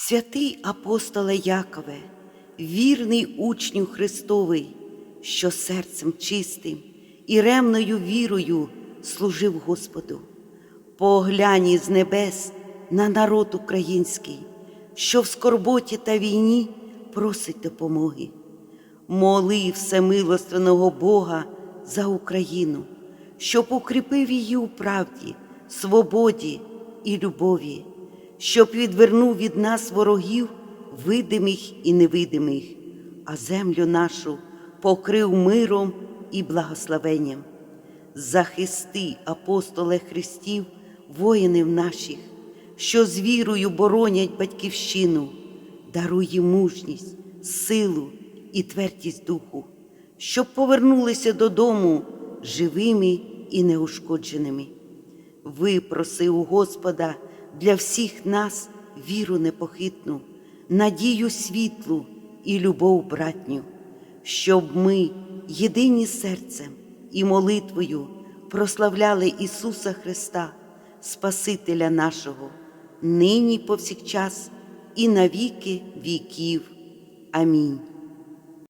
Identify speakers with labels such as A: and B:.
A: Святий апостоле Якове, вірний учню Христовий, що серцем чистим і ремною вірою служив Господу, поглянь із небес на народ український, що в скорботі та війні просить допомоги. Моли всемилостивного Бога за Україну, щоб укріпив її у правді, свободі і любові, щоб відвернув від нас ворогів видимих і невидимих, а землю нашу покрив миром і благословенням. Захисти, апостоле Христів, воїнів наших, що з вірою боронять батьківщину, даруй мужність, силу і твердість духу, щоб повернулися додому живими і неушкодженими. Випроси у Господа для всіх нас віру непохитну, надію світлу і любов братню, щоб ми єдині серцем і молитвою прославляли Ісуса Христа, Спасителя нашого, нині повсякчас і на віки віків. Амінь.